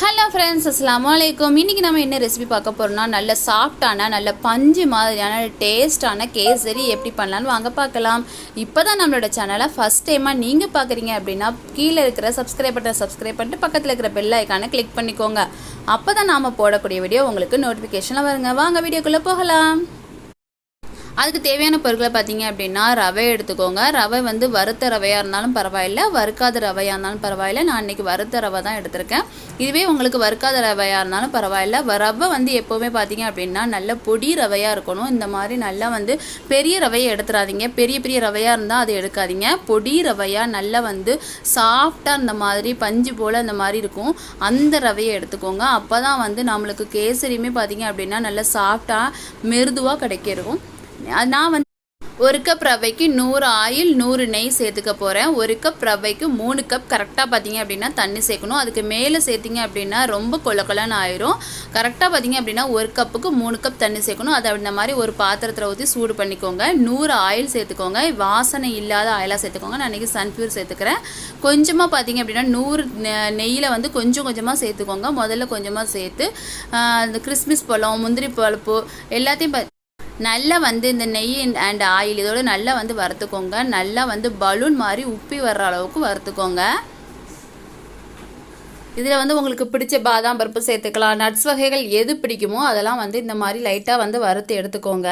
Hello friends அஸ்லாம் வலைக்கம் இன்றைக்கி நம்ம என்ன ரெசிபி பார்க்க போகிறோம்னா நல்ல சாஃப்டான நல்ல பஞ்சு மாதிரியான டேஸ்டான கேசரி எப்படி பண்ணலான்னு வாங்க பார்க்கலாம். இப்போ தான் நம்மளோட சேனலை ஃபஸ்ட் டைமாக நீங்கள் பார்க்குறீங்க அப்படின்னா கீழே இருக்கிற சப்ஸ்கிரைப் பட்டன் சப்ஸ்கிரைப் பண்ணிட்டு பக்கத்தில் இருக்கிற பெல் ஐக்கானை கிளிக் பண்ணிக்கோங்க. அப்போ தான் நாம் போடக்கூடிய வீடியோ உங்களுக்கு நோட்டிஃபிகேஷனில் வருங்க. வாங்க வீடியோக்குள்ளே போகலாம். அதுக்கு தேவையான பொருட்களை பார்த்தீங்க அப்படின்னா ரவை எடுத்துக்கோங்க. ரவை வந்து வறுத்த ரவையாக இருந்தாலும் பரவாயில்ல. வறுக்காத ரவையாக இருந்தாலும் பரவாயில்ல. நான் இன்றைக்கி வறுத்த ரவை தான் எடுத்திருக்கேன். இதுவே உங்களுக்கு வறுக்காத ரவையாக இருந்தாலும் பரவாயில்ல. ரவை வந்து எப்போவுமே பார்த்தீங்க அப்படின்னா நல்ல பொடி ரவையாக இருக்கணும். இந்த மாதிரி நல்லா வந்து பெரிய ரவையை எடுத்துடாதீங்க பெரிய பெரிய ரவையாக இருந்தால் அதை எடுக்காதீங்க. பொடி ரவையாக நல்லா வந்து சாஃப்டாக அந்த மாதிரி பஞ்சு போல் அந்த மாதிரி இருக்கும். அந்த ரவையை எடுத்துக்கோங்க. அப்போ தான் வந்து நம்மளுக்கு கேசரியுமே பார்த்தீங்க அப்படின்னா நல்லா சாஃப்டாக மிருதுவாக கிடைக்கிறோம் நான் வந்து ஒரு கப் ரவைக்கு நூறு ஆயில் நூறு நெய் சேர்த்துக்க போகிறேன் ஒரு கப் ரவைக்கு மூணு கப் கரெக்டாக பார்த்தீங்க அப்படின்னா தண்ணி சேர்க்கணும். அதுக்கு மேலே சேர்த்திங்க அப்படின்னா ரொம்ப கொல கொலன்னு ஆயிரும். கரெக்டாக பார்த்தீங்க அப்படின்னா ஒரு கப்புக்கு மூணு கப் தண்ணி சேர்க்கணும். அதை இந்த மாதிரி ஒரு பாத்திரத்தில் ஊற்றி சூடு பண்ணிக்கோங்க. நூறு ஆயில் சேர்த்துக்கோங்க. வாசனை இல்லாத ஆயிலாக சேர்த்துக்கோங்க. நான் இன்றைக்கி சன்ஃபியூர் சேர்த்துக்கிறேன். கொஞ்சமாக பார்த்தீங்க அப்படின்னா நூறு நெய்யில் வந்து கொஞ்சம் கொஞ்சமாக சேர்த்துக்கோங்க. முதல்ல கொஞ்சமாக சேர்த்து அந்த இந்த கிறிஸ்மஸ் பழம் முந்திரி பழப்பு எல்லாத்தையும் ப- நல்லா வந்து இந்த நெய் அண்ட் ஆயில் இதோட நல்லா வந்து வறுத்துக்கோங்க. நல்லா வந்து பலூன் மாதிரி உப்பி வர்ற அளவுக்கு வறுத்துக்கோங்க. இதில் வந்து உங்களுக்கு பிடிச்ச பாதாம் பருப்பு சேர்த்துக்கலாம். நட்ஸ் வகைகள் எது பிடிக்குமோ அதெல்லாம் வந்து இந்த மாதிரி லைட்டாக வந்து வறுத்து எடுத்துக்கோங்க.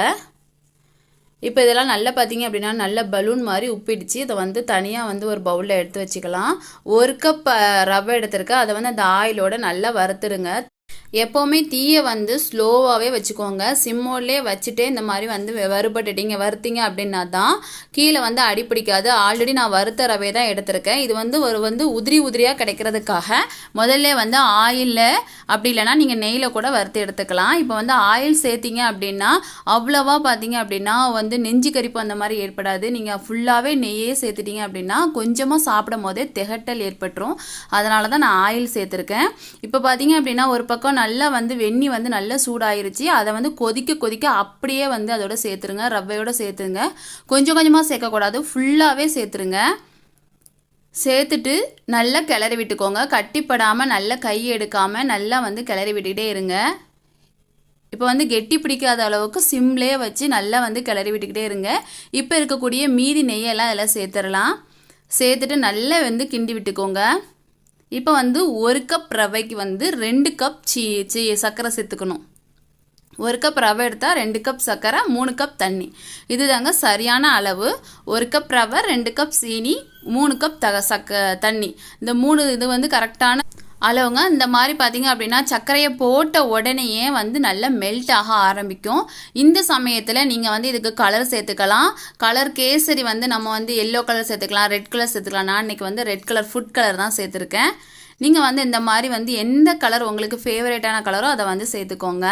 இப்போ இதெல்லாம் நல்லா பார்த்தீங்க அப்படின்னா நல்ல பலூன் மாதிரி உப்பிடிச்சு. இதை வந்து தனியாக வந்து ஒரு பவுலில் எடுத்து வச்சுக்கலாம். ஒரு கப் ரவை எடுத்திருக்கேன். அதை வந்து அந்த ஆயிலோட நல்லா வறுத்துருங்க எப்போவுமே தீயை வந்து ஸ்லோவாகவே வச்சுக்கோங்க. சிம்மோட்லேயே வச்சுட்டே இந்த மாதிரி வந்து வறுபட்டுட்டீங்க வறுத்தீங்க அப்படின்னா தான் கீழே வந்து அடிப்பிடிக்காது ஆல்ரெடி நான் வறுத்த ரவை தான் எடுத்திருக்கேன். இது வந்து ஒரு வந்து உதிரி உதிரியாக கிடைக்கிறதுக்காக முதல்ல வந்து ஆயிலில் அப்படி இல்லைன்னா நீங்கள் நெய்யில் கூட வறுத்து எடுத்துக்கலாம். இப்போ வந்து ஆயில் சேர்த்திங்க அப்படின்னா அவ்வளோவா பார்த்தீங்க அப்படின்னா வந்து நெஞ்சு கரிப்பு அந்த மாதிரி ஏற்படாது. நீங்கள் ஃபுல்லாகவே நெய்யே சேர்த்துட்டீங்க அப்படின்னா கொஞ்சமாக சாப்பிடும் போதே திகட்டல் ஏற்பட்டுரும். அதனால தான் நான் ஆயில் சேர்த்துருக்கேன். இப்போ பார்த்தீங்க அப்படின்னா ஒரு பக்கம் நல்லா வந்து வெந்நி வந்து நல்லா சூடாயிருச்சு. அதை வந்து கொதிக்க கொதிக்க அப்படியே வந்து அதோட சேர்த்துருங்க. ரவையோட சேர்த்துருங்க. கொஞ்சம் கொஞ்சமாக சேர்க்கக்கூடாது. ஃபுல்லாகவே சேர்த்துருங்க. சேர்த்துட்டு நல்லா கிளறி விட்டுக்கோங்க. கட்டிப்படாமல் நல்லா கை எடுக்காமல் நல்லா வந்து கிளறி விட்டுக்கிட்டே இருங்க. இப்போ வந்து கெட்டி பிடிக்காத அளவுக்கு சிம்லேயே வச்சு நல்லா வந்து கிளறி விட்டுக்கிட்டே இருங்க. இப்போ இருக்கக்கூடிய மீதி நெய்யெல்லாம் அதில் சேர்த்துடலாம். சேர்த்துட்டு நல்லா வந்து கிண்டி விட்டுக்கோங்க. இப்போ வந்து ஒரு கப் ரவைக்கு வந்து ரெண்டு கப் சீ சீ சர்க்கரை சேர்த்துக்கணும். ஒரு கப் ரவை எடுத்தால் ரெண்டு கப் சர்க்கரை மூணு கப் தண்ணி. இதுதாங்க சரியான அளவு. ஒரு கப் ரவை ரெண்டு கப் சீனி மூணு கப் தக சக்க தண்ணி. இந்த மூணு இது வந்து கரெக்டான அளவுங்க இந்த மாதிரி பார்த்தீங்க அப்படின்னா சர்க்கரையை போட்ட உடனேயே வந்து நல்லா மெல்ட் ஆக ஆரம்பிக்கும். இந்த சமயத்தில் நீங்கள் வந்து இதுக்கு கலர் சேர்த்துக்கலாம். கலர் கேசரி வந்து நம்ம வந்து எல்லோ கலர் சேர்த்துக்கலாம் ரெட் கலர் சேர்த்துக்கலாம். நான் இன்றைக்கி வந்து ரெட் கலர் ஃபுட் கலர் தான் சேர்த்துருக்கேன். நீங்கள் வந்து இந்த மாதிரி வந்து எந்த கலர் உங்களுக்கு ஃபேவரேட்டான கலரோ அதை வந்து சேர்த்துக்கோங்க.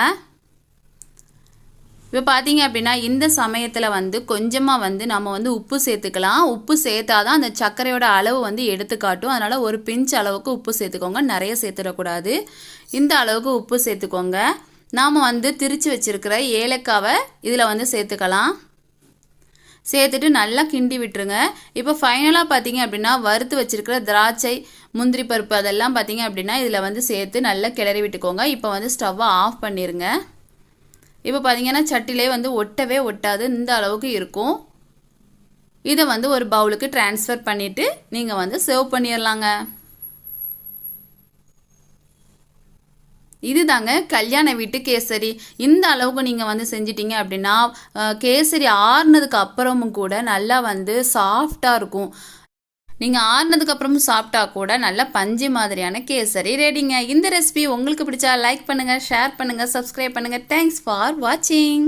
இப்போ பார்த்தீங்க அப்படின்னா இந்த சமயத்தில் வந்து கொஞ்சமாக வந்து நம்ம வந்து உப்பு சேர்த்துக்கலாம். உப்பு சேர்த்தாதான் அந்த சர்க்கரையோட அளவு வந்து எடுத்து காட்டும். அதனால் ஒரு பிஞ்ச் அளவுக்கு உப்பு சேர்த்துக்கோங்க. நிறைய சேர்த்துடக்கூடாது. இந்த அளவுக்கு உப்பு சேர்த்துக்கோங்க. நாம் வந்து திரிச்சு வச்சுருக்கிற ஏலக்காவை இதில் வந்து சேர்த்துக்கலாம். சேர்த்துட்டு நல்லா கிண்டி விட்டுருங்க. இப்போ ஃபைனலாக பார்த்தீங்க அப்படின்னா வறுத்து வச்சுருக்கிற திராட்சை முந்திரி பருப்பு அதெல்லாம் பார்த்தீங்க அப்படின்னா இதில் வந்து சேர்த்து நல்லா கிளறி விட்டுக்கோங்க. இப்போ வந்து ஸ்டவ்வை ஆஃப் பண்ணிடுங்க இப்போ பார்த்தீங்கன்னா சட்டிலே வந்து ஒட்டவே ஒட்டாது இந்த அளவுக்கு இருக்கும். இதை வந்து ஒரு பவுலுக்கு ட்ரான்ஸ்ஃபர் பண்ணிவிட்டு நீங்கள் வந்து சர்வ் பண்ணிடலாங்க இதுதாங்க கல்யாண வீட்டு கேசரி. இந்த அளவுக்கு நீங்கள் வந்து செஞ்சிட்டீங்க அப்படின்னா கேசரி ஆறுனதுக்கு அப்புறமும் கூட நல்லா வந்து சாஃப்டாக இருக்கும். நீங்கள் ஆறுனதுக்கு அப்புறமும் சாப்பிட்டா கூட நல்ல பஞ்சு மாதிரியான கேசரி ரெடிங்க இந்த ரெசிபி உங்களுக்கு பிடிச்சா லைக் பண்ணுங்கள் ஷேர் பண்ணுங்கள் சப்ஸ்கிரைப் பண்ணுங்கள் தேங்க்ஸ் ஃபார் வாட்சிங்